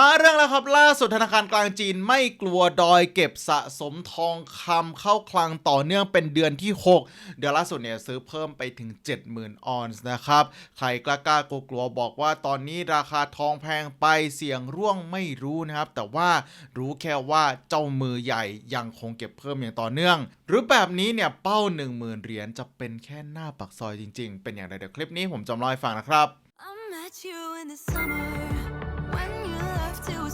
มาเรื่องแล้วครับล่าสุดธนาคารกลางจีนไม่กลัวดอยเก็บสะสมทองคำเข้าคลังต่อเนื่องเป็นเดือนที่ 6 เดือนล่าสุดเนี่ยซื้อเพิ่มไปถึง 70,000 ออนซ์นะครับ ใครกล้ากล้ากลัวกลัวบอกว่าตอนนี้ราคาทองแพงไปเสี่ยงร่วงไม่รู้นะครับ แต่ว่ารู้แค่ว่าเจ้ามือใหญ่ยังคงเก็บเพิ่มอย่างต่อเนื่อง หรือแบบนี้เนี่ยเป้า 10,000 เหรียญจะเป็นแค่หน้าปักซอยจริง ๆ เป็นอย่างไรเดี๋ยวคลิปนี้ผมจะมล่าให้ฟังนะครับ I met you in the summer when you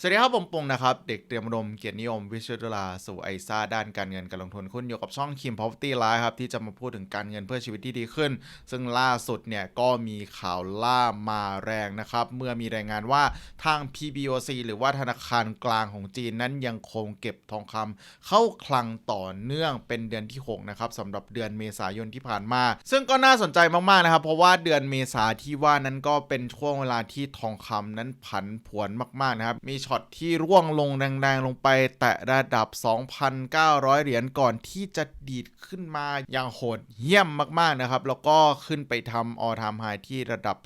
สวัสดีครับ ผมปงนะครับ เด็กเตรียมอุดมเกียรตินิยม วิชวลาสู่ไอซ่าด้านการเงินการลงทุนคุณอยู่กับช่องคิม Property l i ์ครับ ที่จะมาพูดถึงการเงินเพื่อชีวิตที่ดีขึ้น ซึ่งล่าสุดเนี่ย ก็มีข่าวล่ามาแรงนะครับ เมื่อมีรายงานว่าทาง PBOC หรือว่าธนาคารกลางของจีนนั้นยังคงเก็บทองคำเข้าคลังต่อเนื่องเป็นเดือนที่ 6 นะครับสำหรับเดือนเมษายนที่ผ่านมา ซึ่งก็น่าสนใจมากๆนะครับเพราะว่าเดือนเมษาที่ว่านั้นก็เป็นช่วงเวลาที่ทองคำนั้นผันผวนมากๆนะครับมีช็อตที่ร่วงลงแรงๆลงไป แตะระดับ 2,900 เหรียญก่อนที่จะดีดขึ้นมาอย่างโหดเยี่ยมมากๆนะครับ แล้วก็ขึ้นไปทำออทามไฮที่ระดับ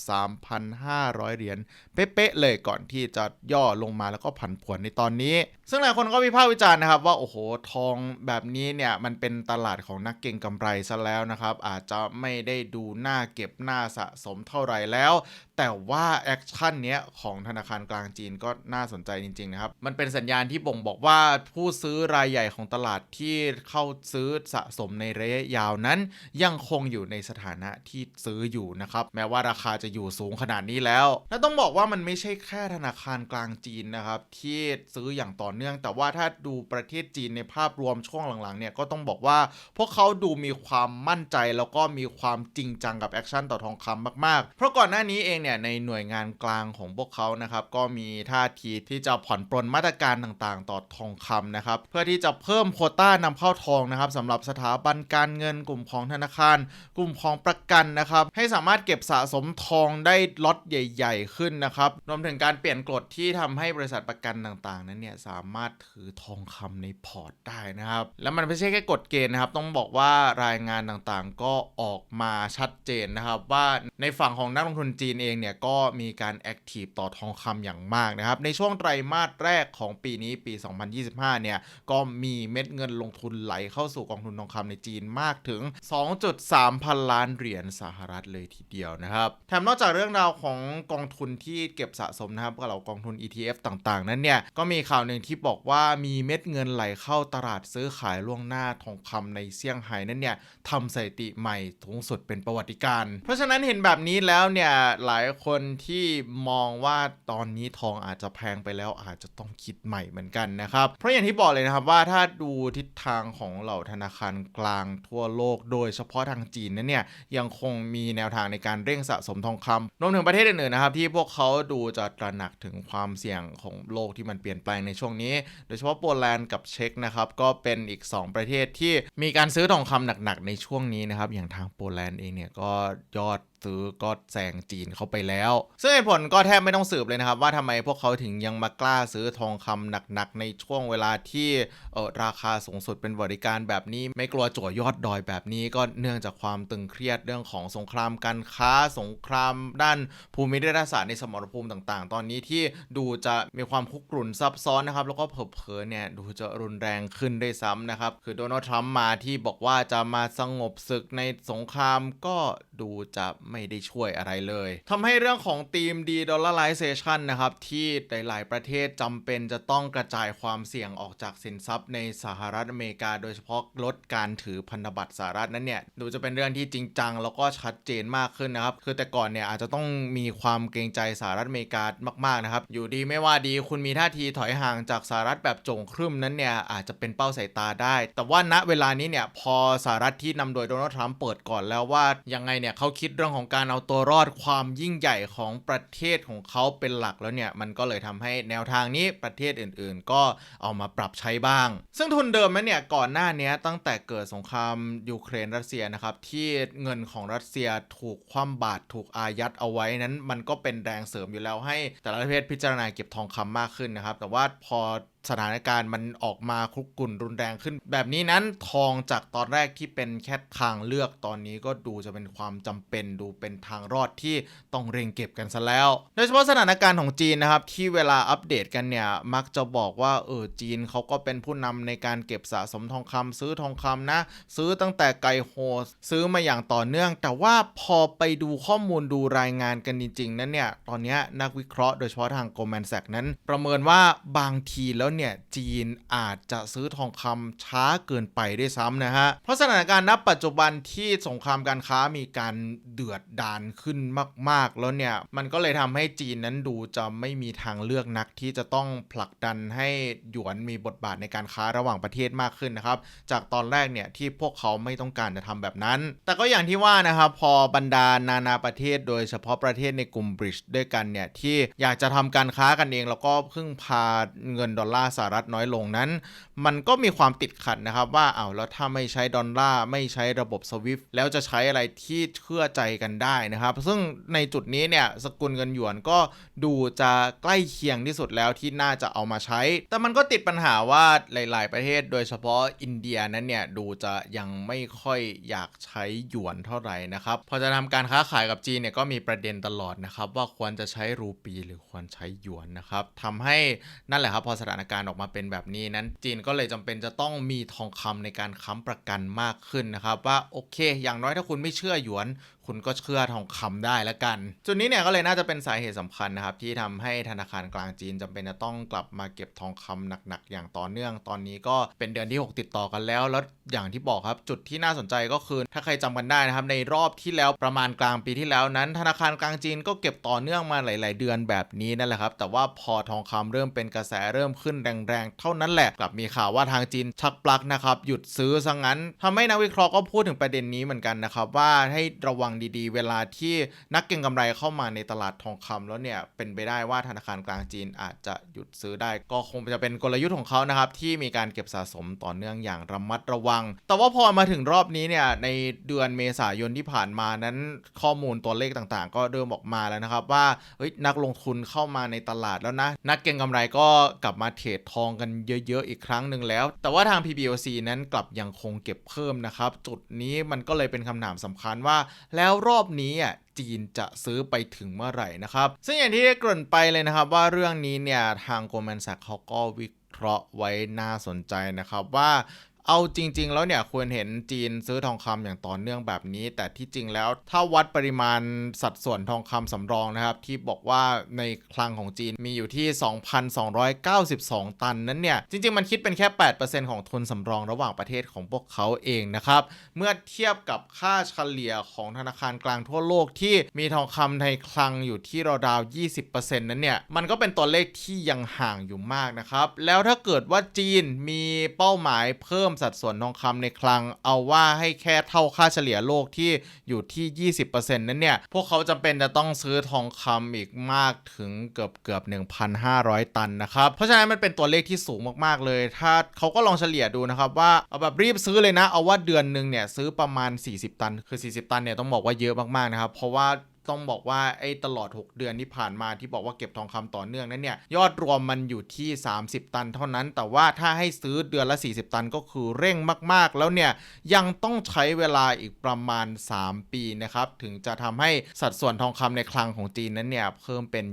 3,500 เหรียญเป๊ะๆเลยก่อนที่จะย่อลงมาแล้วก็ผันผวนในตอนนี้ ซึ่งหลายคนก็วิพากษ์วิจารณ์นะครับว่าโอ้โหทองแบบนี้เนี่ยมันเป็นตลาดของนักเก็งกำไรซะแล้วนะครับ อาจจะไม่ได้ดูหน่าเก็บหน่าสะสมเท่าไหร่แล้ว แต่ว่าแอคชั่นเนี้ยของธนาคารกลางจีนก็น่าสนใจจริง ๆ นะครับ มันเป็นสัญญาณที่บ่งบอกว่าผู้ซื้อรายใหญ่ของตลาดที่เข้าซื้อสะสมในระยะยาวนั้น ยังคงอยู่ในสถานะที่ซื้ออยู่นะครับ แม้ว่าราคาจะอยู่สูงขนาดนี้แล้ว และต้องบอกว่ามันไม่ใช่แค่ธนาคารกลางจีนนะครับที่ซื้ออย่างต่อเนื่อง แต่ว่าถ้าดูประเทศจีนในภาพรวมช่วงหลังๆเนี่ยก็ต้องบอกว่า พวกเขาดูมีความมั่นใจแล้วก็มีความจริงจังกับแอคชั่นต่อทองคำมากๆ เพราะก่อนหน้านี้เองเนี่ยในหน่วยงานกลางของพวกเขานะครับก็มีท่าทีที่จะผ่อนปรนมาตรการต่างๆ ต่อทองคำนะครับ เพื่อที่จะเพิ่มโคต้านำเข้าทองนะครับสำหรับสถาบันการเงินกลุ่มของธนาคาร กลุ่มของประกันนะครับ ให้สามารถเก็บสะสมทองได้ล็อตใหญ่ ๆ ขึ้นนะครับรวมถึงการเปลี่ยนกฎที่ทำให้บริษัทประกันต่างๆ นั้นเนี่ยสามารถถือทองคำในพอร์ตได้นะครับ แล้วมันไม่ใช่แค่กฎเกณฑ์นะครับ ต้องบอกว่ารายงานต่างๆ ก็ออกมาชัดเจนนะครับว่าในฝั่งของนักลงทุนจีนเองเนี่ยก็มีการแอคทีฟต่อทองคำอย่างมากนะครับในช่วงไตรรมาสแรกของปีนี้ปี 2025 เนี่ย ก็มีเม็ดเงินลงทุนไหลเข้าสู่กองทุนทองคำในจีนมากถึง 2.3 พันล้านเหรียญสหรัฐเลยทีเดียวนะครับ แถมนอกจากเรื่องราวของกองทุนที่เก็บสะสมนะครับกับเรากองทุน ETF ต่างๆ นั้นเนี่ย ก็มีข่าวหนึ่งที่บอกว่ามีเม็ดเงินไหลเข้าตลาดซื้อขายล่วงหน้าทองคำในเซี่ยงไฮ้นั้นเนี่ยทำสถิติใหม่สูงสุดเป็นประวัติการณ์เพราะฉะนั้นเห็นแบบนี้แล้วเนี่ยหลายคนที่มองว่าตอนนี้ทองอาจจะแพงไปแล้วแล้วอาจจะต้องคิดใหม่เหมือนกันนะครับ เพราะอย่างที่บอกเลยนะครับว่าถ้าดูทิศทางของเหล่าธนาคารกลางทั่วโลก โดยเฉพาะทางจีนนั้นเนี่ยยังคงมีแนวทางในการเร่งสะสมทองคำรวมถึงประเทศอื่นๆนะครับที่พวกเขาดูจะตระหนักถึงความเสี่ยงของโลกที่มันเปลี่ยนแปลงในช่วงนี้ โดยเฉพาะโปแลนด์กับเช็กนะครับก็เป็นอีก 2 ประเทศที่มีการซื้อทองคำหนักๆในช่วงนี้นะครับอย่างทางโปแลนด์เองเนี่ยก็ยอด ซื้อก็แซงจีนเข้าไปแล้ว ซึ่งเหตุผลก็แทบไม่ต้องสืบเลยนะครับ ว่าทำไมพวกเขาถึงยังมากล้าซื้อทองคำหนักๆ ในช่วงเวลาที่เออราคาสูงสุดเป็นบริการแบบนี้ ไม่กลัวจั่วยอดดอยแบบนี้ ก็เนื่องจากความตึงเครียดเรื่องของสงครามการค้าสงครามด้านภูมิรัฐศาสตร์ในสมรภูมิต่างๆ ตอนนี้ที่ดูจะมีความคุกรุ่นซับซ้อนนะครับแล้วก็เผลอๆเนี่ยดูจะรุนแรงขึ้นด้วยซ้ำนะครับคือโดนัลด์ทรัมป์มาที่บอกว่าจะมาสงบศึกในสงครามก็ดูจะไม่ได้ช่วยอะไรเลยทำให้เรื่องของธีม de-dollarization นนะครับที่หลายๆประเทศจำเป็นจะต้องกระจายความเสี่ยงออกจากสินทรัพย์ในสหรัฐอเมริกา โดยเฉพาะลดการถือพันธบัตรสหรัฐนั้นเนี่ยดูจะเป็นเรื่องที่จริงจัง แล้วก็ชัดเจนมากขึ้นนะครับ คือแต่ก่อนเนี่ยอาจจะต้องมีความเกรงใจสหรัฐอเมริกามากๆนะครับอยู่ดีไม่ว่าดีคุณมีท่าทีถอยห่างจากสหรัฐแบบจงครึ่มนั้นเนี่ยอาจจะเป็นเป้าสายตาได้ แต่ว่าณเวลานี้เนี่ยพอสหรัฐที่นำโดยโดนัลด์ทรัมป์เปิดก่อนแล้วว่ายังไงเนี่ยเขาคิดเรื่องของของการเอาตัวรอดความยิ่งใหญ่ของประเทศของเขาเป็นหลักแล้วเนี่ย มันก็เลยทำให้แนวทางนี้ประเทศอื่นๆ ก็เอามาปรับใช้บ้าง ซึ่งทุนเดิมนั้นเนี่ยก่อนหน้านี้ตั้งแต่เกิดสงครามยูเครนรัสเซียนะครับที่เงินของรัสเซียถูกคว่ำบาตรถูกอายัดเอาไว้นั้น มันก็เป็นแรงเสริมอยู่แล้วให้แต่ละประเทศพิจารณาเก็บทองคำมากขึ้นนะครับ แต่ว่าพอสถานการณ์มันออกมาคุกกุ่นรุนแรงขึ้น แบบนี้นั้นทองจากตอนแรกที่เป็นแค่ทางเลือกตอนนี้ก็ดูจะเป็นความจำเป็นดูเป็นทางรอดที่ต้องเร่งเก็บกันซะแล้ว โดยเฉพาะสถานการณ์ของจีนนะครับ ที่เวลาอัปเดตกันเนี่ย มักจะบอกว่าเออจีนเขาก็เป็นผู้นำในการเก็บสะสมทองคำซื้อทองคำนะ ซื้อตั้งแต่ไกโฮซื้อมาอย่างต่อเนื่อง แต่ว่าพอไปดูข้อมูลดูรายงานกันจริงๆนั้นเนี่ยตอนนี้นักวิเคราะห์โดยเฉพาะทาง Goldman Sachs นั้น ประเมินว่าบางทีแล้วเนี่ยจีนอาจจะซื้อทองคำช้าเกินไปด้วยซ้ำนะฮะ เพราะสถานการณ์ณปัจจุบันที่สงครามการค้ามีการเดือดดานขึ้นมาก ๆ แล้วเนี่ย มันก็เลยทำให้จีนนั้นดูจะไม่มีทางเลือกนักที่จะต้องผลักดันให้หยวนมีบทบาทในการค้าระหว่างประเทศมากขึ้นนะครับ จากตอนแรกเนี่ยที่พวกเขาไม่ต้องการจะทำแบบนั้น แต่ก็อย่างที่ว่านะครับพอบรรดานานาประเทศ โดยเฉพาะประเทศในกลุ่มบริดจ์ด้วยกันเนี่ยที่อยากจะทำการค้ากันเองแล้วก็พึ่งพาเงินดอลลาร์สหรัฐน้อยลงนั้น มันก็มีความติดขัดนะครับว่าเอาแล้วถ้าไม่ใช้ดอลลาร์ไม่ใช้ระบบสวิฟแล้วจะใช้อะไรที่เชื่อใจกันได้นะครับ ซึ่งในจุดนี้เนี่ยสกุลเงินหยวนก็ดูจะใกล้เคียงที่สุดแล้วที่น่าจะเอามาใช้ แต่มันก็ติดปัญหาว่าหลาย ๆ ประเทศ โดยเฉพาะอินเดียนั้นเนี่ยดูจะยังไม่ค่อยอยากใช้หยวนเท่าไหร่นะครับพอจะทำการค้าขายกับจีนเนี่ยก็มีประเด็นตลอดนะครับว่าควรจะใช้รูปีหรือควรใช้หยวนนะครับทำให้นั่นแหละครับพอสถานการณ์ออกมาเป็นแบบนี้นั้น จีนก็เลยจำเป็นจะต้องมีทองคำในการค้ำประกันมากขึ้นนะครับ ว่าโอเค อย่างน้อยถ้าคุณไม่เชื่อหยวน คุณก็เชื่อทองคำได้แล้วกัน จุดนี้เนี่ยก็เลยน่าจะเป็นสาเหตุสำคัญนะครับ ที่ทำให้ธนาคารกลางจีนจำเป็นจะต้องกลับมาเก็บทองคำหนักๆอย่างต่อเนื่อง ตอนนี้ก็เป็นเดือนที่ 6 ติดต่อกันแล้ว แล้วอย่างที่บอกครับจุดที่น่าสนใจก็คือ ถ้าใครจำกันได้นะครับในรอบที่แล้วประมาณกลางปีที่แล้วนั้น ธนาคารกลางจีนก็เก็บต่อเนื่องมาหลาย ๆ เดือนแบบนี้นั่นแหละครับแต่ว่าพอทองคำเริ่มเป็นกระแสเริ่มขึ้นแรงๆ เท่านั้นแหละ กลับมีข่าวว่าทางจีนชักปลักนะครับหยุดซื้อซะงั้นทำให้นักวิเคราะห์ก็พูดถึงประเด็นนี้เหมือนกันนะครับว่าให้ระวังดีๆ เวลาที่นักเก็งกำไรเข้ามาในตลาดทองคำแล้วเนี่ยเป็นไปได้ว่าธนาคารกลางจีนอาจจะหยุดซื้อได้ ก็คงจะเป็นกลยุทธ์ของเขานะครับที่มีการเก็บสะสมต่อเนื่องอย่างระมัดระวัง แต่ว่าพอมาถึงรอบนี้เนี่ยในเดือนเมษายนที่ผ่านมานั้นข้อมูลตัวเลขต่างๆ ก็เริ่มออกมาแล้วนะครับว่าเฮ้ยนักลงทุนเข้ามาในตลาดแล้วนะนักเก็งกำไรก็กลับมาเทรดทองกันเยอะๆอีกครั้งหนึ่งแล้ว แต่ว่าทาง PBOC นั้นกลับยังคงเก็บเพิ่มนะครับ จุดนี้มันก็เลยเป็นคำถามสำคัญว่า แล้วรอบนี้อะจีนจะซื้อไปถึงเมื่อไหร่นะครับ ซึ่งอย่างที่ได้กล่นไปเลยนะครับ ว่าเรื่องนี้เนี่ยทาง Goldman Sachs เขาก็วิเคราะห์ไว้น่าสนใจนะครับว่า เอาจริง ๆ แล้วเนี่ยควรเห็นจีนซื้อทองคำอย่างต่อเนื่องแบบนี้ แต่ที่จริงแล้วถ้าวัดปริมาณสัดส่วนทองคำสำรองนะครับ ที่บอกว่าในคลังของจีนมีอยู่ที่ 2,292 ตันนั้นเนี่ย จริง ๆ มันคิดเป็นแค่ 8%ของทุนสำรองระหว่างประเทศของพวกเขาเองนะครับ เมื่อเทียบกับค่าเฉลี่ยของธนาคารกลางทั่วโลกที่มีทองคำในคลังอยู่ที่ราวๆ20%นั้นเนี่ยมันก็เป็นตัวเลขที่ยังห่างอยู่มากนะครับแล้วถ้าเกิดว่าจีนมีเป้าหมายเพิ่มสัดส่วนทองคำในคลัง เอาว่าให้แค่เท่าค่าเฉลี่ยโลกที่อยู่ที่ 20%นั้นเนี่ย พวกเขาจำเป็นจะต้องซื้อทองคำอีกมากถึงเกือบเกือบ1,500 ตันนะครับ เพราะฉะนั้นมันเป็นตัวเลขที่สูงมากๆเลย ถ้าเขาก็ลองเฉลี่ยดูนะครับว่าเอาแบบรีบซื้อเลยนะ เอาว่าเดือนหนึ่งเนี่ยซื้อประมาณ 40 ตัน คือ 40 ตันเนี่ยต้องบอกว่าเยอะมากๆนะครับ เพราะว่า ต้องบอกว่าไอ้ตลอด 6 เดือนที่ผ่านมาที่บอกว่าเก็บทองคำต่อเนื่องนั้นเนี่ยยอดรวมมันอยู่ที่ 30 ตันเท่านั้น แต่ว่าถ้าให้ซื้อเดือนละ 40 ตันก็คือเร่งมาก ๆ แล้วเนี่ยยังต้องใช้เวลาอีกประมาณ 3 ปีนะครับถึงจะทำให้สัดส่วนทองคำในคลังของจีนนั้นเนี่ยเพิ่มเป็น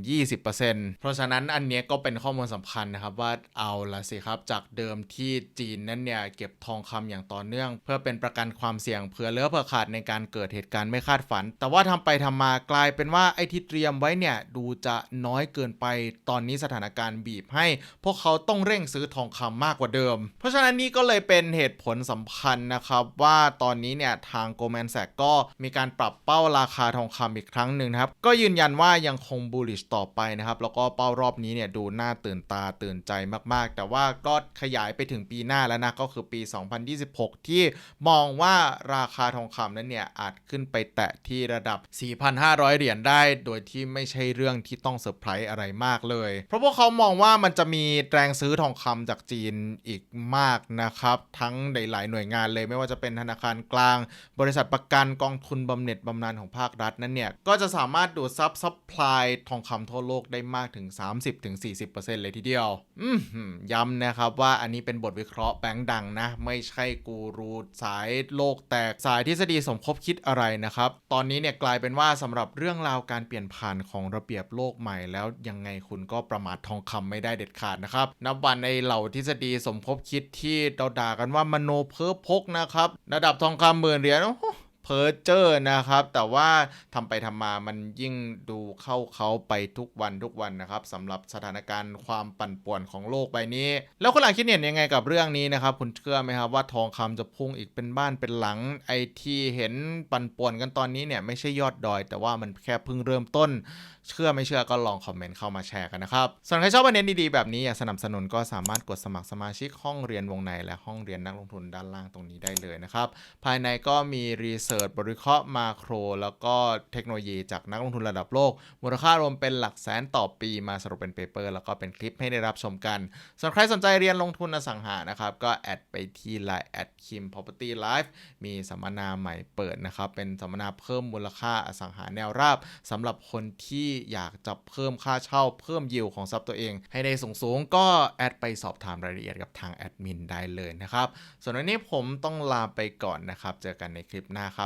20%เพราะฉะนั้นอันนี้ก็เป็นข้อมูลสำคัญนะครับว่าเอาละสิครับจากเดิมที่จีนนั้นเนี่ยเก็บทองคำอย่างต่อเนื่อง เพื่อเป็นประกันความเสี่ยงเผื่อเลือเผื่อขาดในการเกิดเหตุการณ์ไม่คาดฝัน แต่ว่าทำไปทำมากลายเป็นว่าไอ้ที่เตรียมไว้เนี่ยดูจะน้อยเกินไปตอนนี้สถานการณ์บีบให้ พวกเขาต้องเร่งซื้อทองคำมากกว่าเดิม เพราะฉะนั้นนี่ก็เลยเป็นเหตุผลสำคัญนะครับ ว่าตอนนี้เนี่ยทาง Goldman Sachs ก็มีการปรับเป้าราคาทองคำอีกครั้งหนึ่งนะครับ ก็ยืนยันว่ายังคง bullish ต่อไปนะครับ แล้วก็เป้ารอบนี้เนี่ยดูน่าตื่นตาตื่นใจมากๆ แต่ว่าก็ขยายไปถึงปีหน้าแล้วนะก็คือปี 2026 ที่มองว่าราคาทองคำนั้นเนี่ยอาจขึ้นไปแตะที่ระดับ 4,500เหรียญได้ โดยที่ไม่ใช่เรื่องที่ต้องเซอร์ไพรส์อะไรมากเลย เพราะพวกเขามองว่ามันจะมีแรงซื้อทองคำจากจีนอีกมากนะครับ ทั้งหลายๆหน่วยงานเลยไม่ว่าจะเป็นธนาคารกลาง บริษัทประกันกองทุนบำเหน็จบำนาญของภาครัฐนั้นเนี่ย ก็จะสามารถดูดซับซัพพลายทองคำทั่วโลกได้มากถึง 30-40%เลยทีเดียว อืมย้ำนะครับว่าอันนี้เป็นบทวิเคราะห์แบงค์ดังนะ ไม่ใช่กูรูสายโลกแตกสายทฤษฎีสมคบคิดอะไรนะครับ ตอนนี้เนี่ยกลายเป็นว่าสำหรับเรื่องราวการเปลี่ยนผ่านของระเบียบโลกใหม่แล้วยังไงคุณก็ประมาททองคำไม่ได้เด็ดขาดนะครับนับวันในเหล่าทฤษฎีสมคบคิดที่เราด่ากันว่ามโนเพ้อพกนะครับระดับทองคำหมื่นเหรียญ เพอเจอร์นะครับ แต่ว่าทำไปทำมามันยิ่งดูเข้าเขาไปทุกวันทุกวันนะครับสำหรับสถานการณ์ความปั่นป่วนของโลกใบนี้ แล้วคุณหลังคิดเห็นยังไงกับเรื่องนี้นะครับ คุณเชื่อไหมครับว่าทองคำจะพุ่งอีกเป็นบ้านเป็นหลังไอที่เห็นปั่นป่วนกันตอนนี้เนี่ยไม่ใช่ยอดดอย แต่ว่ามันแค่เพิ่งเริ่มต้น เชื่อไม่เชื่อก็ลองคอมเมนต์เข้ามาแชร์กันนะครับส่วนใครชอบประเด็นดีๆแบบนี้อยากสนับสนุนก็สามารถกดสมัครสมาชิกห้องเรียนวงในและห้องเรียนนักลงทุนด้านล่างตรงนี้ได้เลยนะครับภายในก็มีรีเสิร์ชบริเคราะห์มาโคร แล้วก็เทคโนโลยีจากนักลงทุนระดับโลก มูลค่ารวมเป็นหลักแสนต่อปีมาสรุปเป็นเปเปอร์แล้วก็เป็นคลิปให้ได้รับชมกันส่วนใครสนใจเรียนลงทุนอสังหานะครับ ก็แอดไปที่ Line แอดคิม property life มีสัมมนาใหม่เปิดนะครับ เป็นสัมมนาเพิ่มมูลค่าอสังหาแนวราบสำหรับคนที่อยากจะเพิ่มค่าเช่าเพิ่มยิวของทรัพย์ตัวเอง ให้ได้สูงๆก็แอดไปสอบถามรายละเอียดกับทางแอดมินได้เลยนะครับส่วนวันนี้ผมต้องลาไปก่อนนะครับเจอกันในคลิปหน้าครั